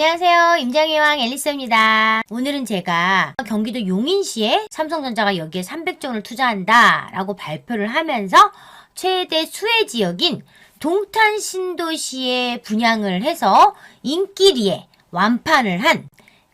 안녕하세요. 임장희왕 앨리스입니다. 오늘은 제가 경기도 용인시에 삼성전자가 여기에 300조를 투자한다 라고 발표를 하면서 최대 수혜 지역인 동탄 신도시에 분양을 해서 인기리에 완판을 한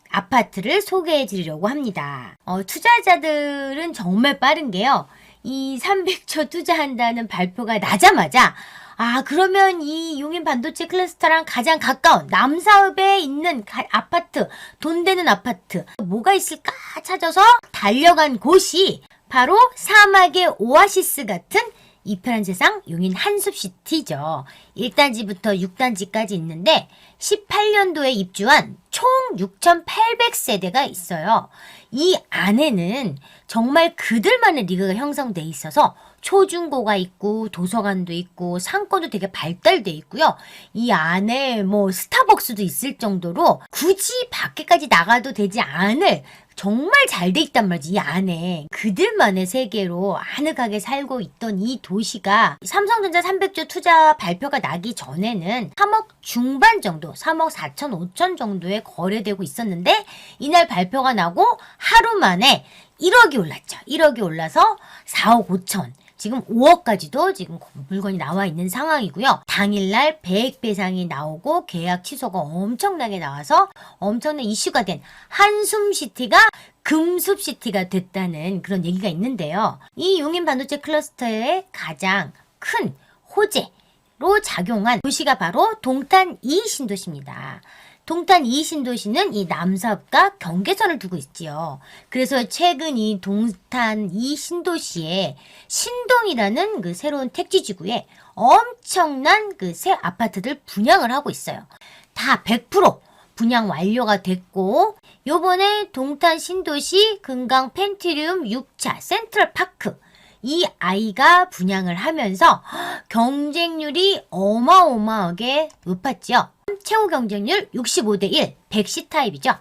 아파트를 소개해 드리려고 합니다. 어, 투자자들은 정말 빠른 게요. 이 300조 투자한다는 발표가 나자마자 아, 그러면 이 용인 반도체 클러스터랑 가장 가까운 남사읍에 있는 가- 아파트, 돈 되는 아파트, 뭐가 있을까 찾아서 달려간 곳이 바로 사막의 오아시스 같은 이편한 세상 용인 한숲시티죠. 1단지부터 6단지까지 있는데 18년도에 입주한 총 6,800세대가 있어요. 이 안에는 정말 그들만의 리그가 형성돼 있어서 초중고가 있고 도서관도 있고 상권도 되게 발달돼 있고요. 이 안에 뭐 스타벅스도 있을 정도로 굳이 밖에까지 나가도 되지 않을 정말 잘 돼 있단 말이지 이 안에 그들만의 세계로 아늑하게 살고 있던 이 도시가 삼성전자 300조 투자 발표가 나기 전에는 3억 중반 정도 3억 4천 5천 정도에 거래되고 있었는데 이날 발표가 나고 하루 만에 1억이 올랐죠 1억이 올라서 4억 5천 지금 5억까지도 지금 물건이 나와 있는 상황이고요. 당일날 100 배상이 나오고 계약 취소가 엄청나게 나와서 엄청난 이슈가 된 한숨시티가 금숲시티가 됐다는 그런 얘기가 있는데요. 이 용인 반도체 클러스터의 가장 큰 호재로 작용한 도시가 바로 동탄 2 신도시입니다. 동탄 2 신도시는 이 남사읍과 경계선을 두고 있지요. 그래서 최근 이 동탄 2 신도시에 신동이라는 그 새로운 택지지구에 엄청난 그 새 아파트들 분양을 하고 있어요. 다 100% 분양 완료가 됐고 요번에 동탄 신도시 금강 펜트리움 6차 센트럴 파크 이 아이가 분양을 하면서 경쟁률이 어마어마하게 높았죠. 최고 경쟁률 65대 1, 100시 타입이죠.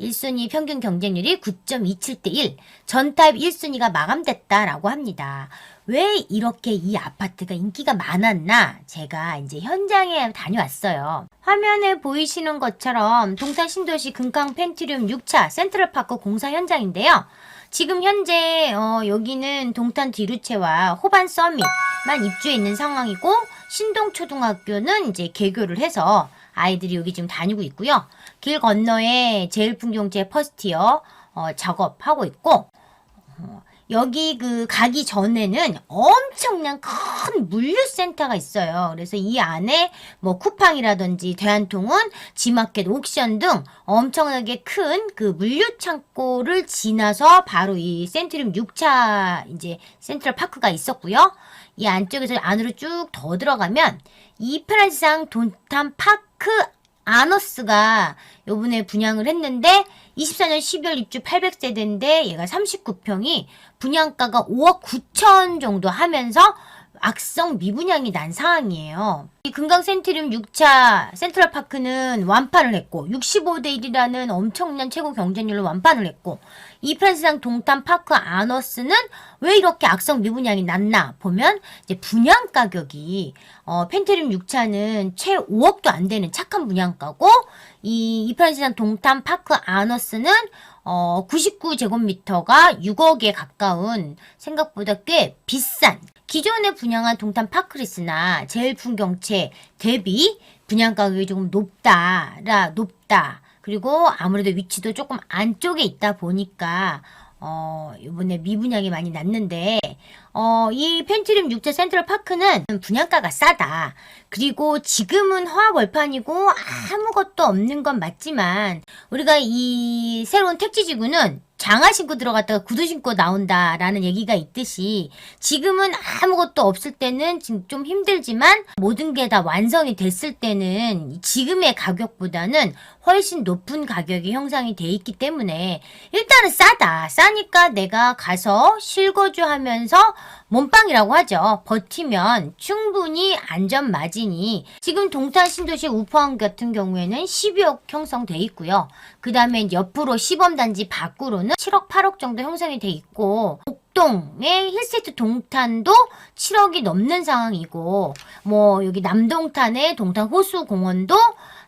1순위 평균 경쟁률이 9.27대 1, 전 타입 1순위가 마감됐다라고 합니다. 왜 이렇게 이 아파트가 인기가 많았나? 제가 이제 현장에 다녀왔어요. 화면에 보이시는 것처럼 동탄 신도시 금강 펜트리움 6차 센트럴파크 공사 현장인데요. 지금 현재 어, 여기는 동탄 디루체와 호반 서밋만 입주해 있는 상황이고 신동초등학교는 이제 개교를 해서 아이들이 여기 지금 다니고 있고요. 길 건너에 제일풍경제 퍼스티어 어, 작업하고 있고 어, 여기 그 가기 전에는 엄청난 큰 물류센터가 있어요. 그래서 이 안에 뭐 쿠팡이라든지 대한통운, 지마켓, 옥션 등 엄청나게 큰 그 물류 창고를 지나서 바로 이 센트룸 6차 이제 센트럴 파크가 있었고요. 이 안쪽에서 안으로 쭉 더 들어가면 이 프란시상 돈탄 파크 아너스가 요번에 분양을 했는데 24년 12월 입주 800세대인데 얘가 39평이 분양가가 5억 9천 정도 하면서 악성 미분양이 난 상황이에요. 이 금강 센트리움 6차 센트럴파크는 완판을 했고 65대 1이라는 엄청난 최고 경쟁률로 완판을 했고 이 프란스상 동탄 파크 아너스는 왜 이렇게 악성 미분양이 났나 보면 이제 분양 가격이 어 펜트리움 6차는 채 5억도 안 되는 착한 분양가고 이 이프란스상 동탄 파크 아너스는 어 99제곱미터가 6억에 가까운 생각보다 꽤 비싼 기존에 분양한 동탄 파크리스나 제일 풍경채 대비 분양 가격이 조금 높다라 높다. 그리고 아무래도 위치도 조금 안쪽에 있다 보니까 어, 이번에 미분양이 많이 났는데, 어, 이 펜트림 6차 센트럴 파크는 분양가가 싸다. 그리고 지금은 화월판이고 아무것도 없는 건 맞지만, 우리가 이 새로운 택지지구는 장화 신고 들어갔다가 구두 신고 나온다라는 얘기가 있듯이 지금은 아무것도 없을 때는 좀 힘들지만 모든 게 다 완성이 됐을 때는 지금의 가격보다는 훨씬 높은 가격이 형성이 돼 있기 때문에 일단은 싸다. 싸니까 내가 가서 실거주 하면서 몸빵이라고 하죠. 버티면 충분히 안전 마진이 지금 동탄 신도시 우포항 같은 경우에는 12억 형성돼 있고요. 그 다음에 옆으로 시범단지 밖으로는 7억 8억 정도 형성이 돼 있고 목동의 힐세트 동탄도 7억이 넘는 상황이고 뭐 여기 남동탄의 동탄 호수 공원도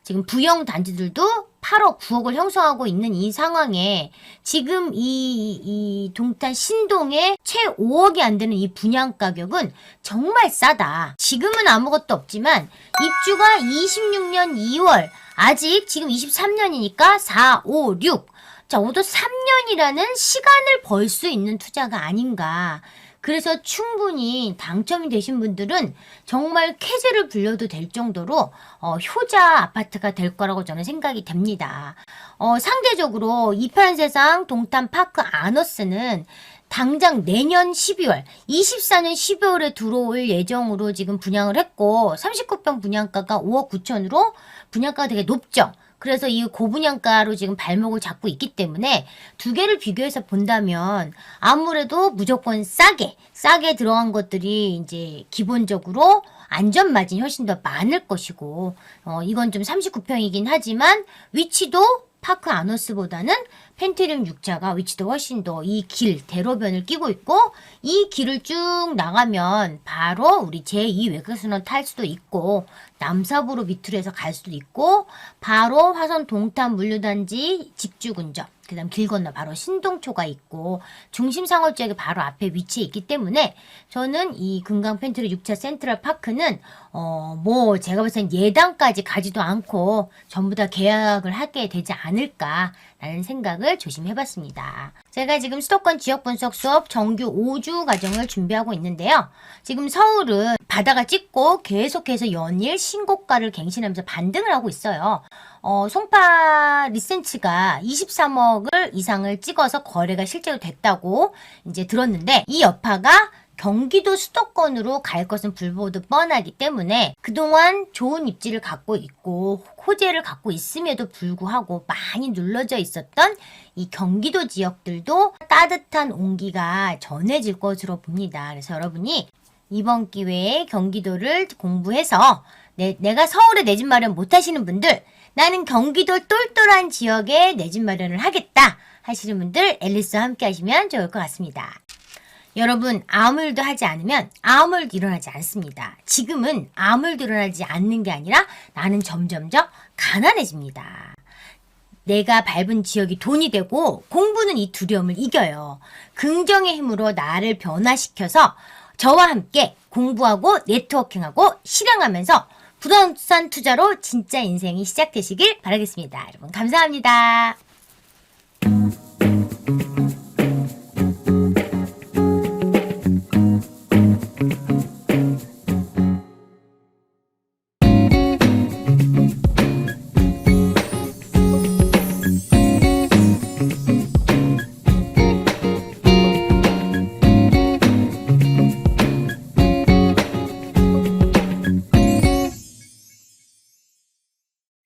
지금 부영 단지들도 8억, 9억을 형성하고 있는 이 상황에 지금 이, 이 동탄 신동의 채 5억이 안 되는 이 분양 가격은 정말 싸다. 지금은 아무것도 없지만 입주가 26년 2월, 아직 지금 23년이니까 4, 5, 6. 자, 오도 3년이라는 시간을 벌 수 있는 투자가 아닌가. 그래서 충분히 당첨이 되신 분들은 정말 쾌재를 불려도 될 정도로 어, 효자 아파트가 될 거라고 저는 생각이 됩니다. 어, 상대적으로 이편 세상 동탄 파크 아너스는 당장 내년 12월, 24년 12월에 들어올 예정으로 지금 분양을 했고 39평 분양가가 5억 9천으로 분양가가 되게 높죠. 그래서 이 고분양가로 지금 발목을 잡고 있기 때문에 두 개를 비교해서 본다면 아무래도 무조건 싸게, 싸게 들어간 것들이 이제 기본적으로 안전 마진이 훨씬 더 많을 것이고, 어, 이건 좀 39평이긴 하지만 위치도 파크 아너스보다는 펜트륨 6차가 위치도 훨씬 더 이 길, 대로변을 끼고 있고, 이 길을 쭉 나가면 바로 우리 제2 외곽순환 탈 수도 있고, 남서부로 밑으로 해서 갈 수도 있고, 바로 화성 동탄 물류단지 직주군점, 그 다음 길 건너 바로 신동초가 있고, 중심 상업지역이 바로 앞에 위치해 있기 때문에, 저는 이 금강 펜트리 6차 센트럴 파크는, 어, 뭐, 제가 볼땐 예단까지 가지도 않고, 전부 다 계약을 하게 되지 않을까 라는 생각을 조심해봤습니다. 제가 지금 수도권 지역 분석 수업 정규 5주 과정을 준비하고 있는데요. 지금 서울은 바다가 찍고 계속해서 연일 신고가를 갱신하면서 반등을 하고 있어요. 어, 송파 리센츠가 23억을 이상을 찍어서 거래가 실제로 됐다고 이제 들었는데 이 여파가 경기도 수도권으로 갈 것은 불보듯 뻔하기 때문에 그동안 좋은 입지를 갖고 있고 호재를 갖고 있음에도 불구하고 많이 눌러져 있었던 이 경기도 지역들도 따뜻한 온기가 전해질 것으로 봅니다. 그래서 여러분이 이번 기회에 경기도를 공부해서 내, 내가 서울에 내 집 마련 못 하시는 분들 나는 경기도 똘똘한 지역에 내 집 마련을 하겠다 하시는 분들 앨리스와 함께 하시면 좋을 것 같습니다. 여러분 아무 일도 하지 않으면 아무 일도 일어나지 않습니다. 지금은 아무 일도 일어나지 않는 게 아니라 나는 점점점 가난해집니다. 내가 밟은 지역이 돈이 되고 공부는 이 두려움을 이겨요. 긍정의 힘으로 나를 변화시켜서 저와 함께 공부하고 네트워킹하고 실행하면서 부동산 투자로 진짜 인생이 시작되시길 바라겠습니다. 여러분 감사합니다.